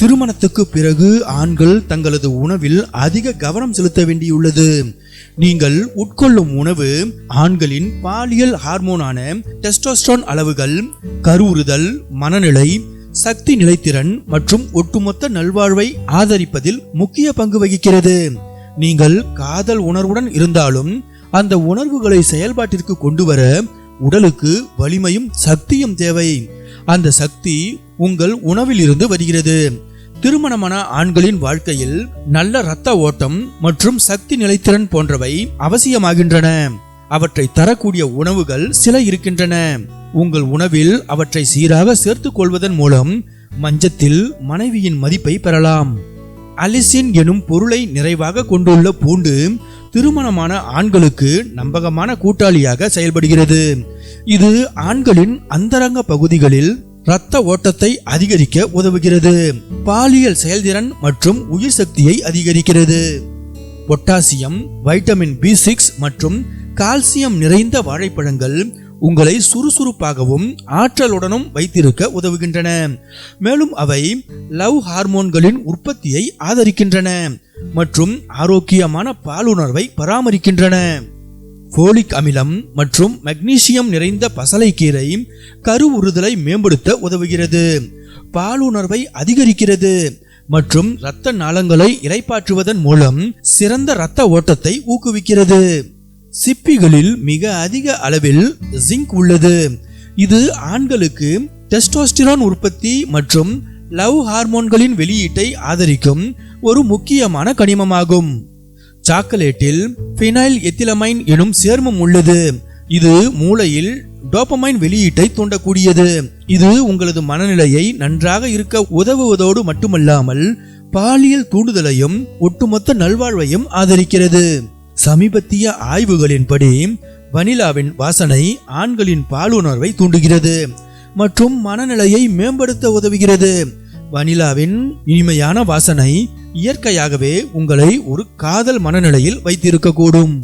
திருமணத்துக்கு பிறகு ஆண்கள் தங்களது உணவில் அதிக கவனம் செலுத்த வேண்டியுள்ளது. நீங்கள் உட்கொள்ளும் உணவு ஆண்களின் பாலியல் ஹார்மோனான டெஸ்டோஸ்டோன் அளவுகள் கருவுறுதல் மனநிலை சக்தி நிலைத்திறன் மற்றும் ஒட்டுமொத்த நல்வாழ்வை ஆதரிப்பதில் முக்கிய பங்கு வகிக்கிறது. நீங்கள் காதல் உணர்வுடன் இருந்தாலும் அந்த உணர்வுகளை செயல்பாட்டிற்கு கொண்டு வர உடலுக்கு வலிமையும் சக்தியும் தேவை. அந்த சக்தி உங்கள் உணவில் இருந்து வருகிறது. திருமணமான ஆண்களின் வாழ்க்கையில் நல்ல இரத்த ஓட்டம் மற்றும் சக்தி நிலைத்திறன் போன்றவை அவசியமாகின்றன. அவற்றை தரக்கூடிய உணவுகள் சில இருக்கின்றன. உங்கள் உணவில் அவற்றை சீராக சேர்த்துக் கொள்வதன் மூலம் மஞ்சத்தில் மனைவியின் மதிப்பை பெறலாம். அலிசின் எனும் பொருளை நிறைவாக கொண்டுள்ள பூண்டு திருமணமான ஆண்களுக்கு நம்பகமான கூட்டாளியாக செயல்படுகிறது. இது ஆண்களின் அந்தரங்க பகுதிகளில் இரத்த ஓட்டத்தை அதிகரிக்க உதவுகிறது. பாலியல் செயல்திறன் மற்றும் உயிர் சக்தியை அதிகரிக்கிறது. பொட்டாசியம் வைட்டமின் பி சிக்ஸ் மற்றும் கால்சியம் நிறைந்த வாழைப்பழங்கள் உங்களை சுறுசுறுப்பாகவும் ஆற்றலுடனும் வைத்திருக்க உதவுகின்றன. மேலும் அவை லவ் ஹார்மோன்களின் உற்பத்தியை ஆதரிக்கின்றன மற்றும் ஆரோக்கியமான பாலுணர்வை பராமரிக்கின்றன. ஃபோலிக் அமிலம் மற்றும் மெக்னீசியம் நிறைந்த பசலைக்கீரை கருவுறுதலை மேம்படுத்த உதவுகிறது. பாலுணர்வை அதிகரிக்கிறது மற்றும் இரத்த நாளங்களை இறைப்பாற்றுவதன் மூலம் சிறந்த இரத்த ஓட்டத்தை ஊக்குவிக்கிறது. சிப்பிகளில் மிக அதிக அளவில் ஜிங்க் உள்ளது. இது ஆண்களுக்கு டெஸ்டோஸ்டிரான் உற்பத்தி மற்றும் லவ் ஹார்மோன்களின் வெளியீட்டை ஆதரிக்கும் ஒரு முக்கியமான கனிமமாகும். சாக்லேட்டில் ஃபினைல் எத்திலமைன் எனும் சேர்மம் உள்ளது. இது மூளையில் டோபமைன் வெளியீட்டை தூண்டக்கூடியது. இது உங்களது மனநிலையை நன்றாக இருக்க உதவுவதோடு மட்டுமல்லாமல் பாலியல் தூண்டுதலையும் ஒட்டுமொத்த நல்வாழ்வையும் ஆதரிக்கிறது. சமீபத்திய ஆய்வுகளின்படி வனிலாவின் வாசனை ஆண்களின் பாலுணர்வை தூண்டுகிறது மற்றும் மனநிலையை மேம்படுத்த உதவுகிறது. வனிலாவின் இனிமையான வாசனை இயற்கையாகவே உங்களை ஒரு காதல் மனநிலையில் வைத்திருக்கக்கூடும்.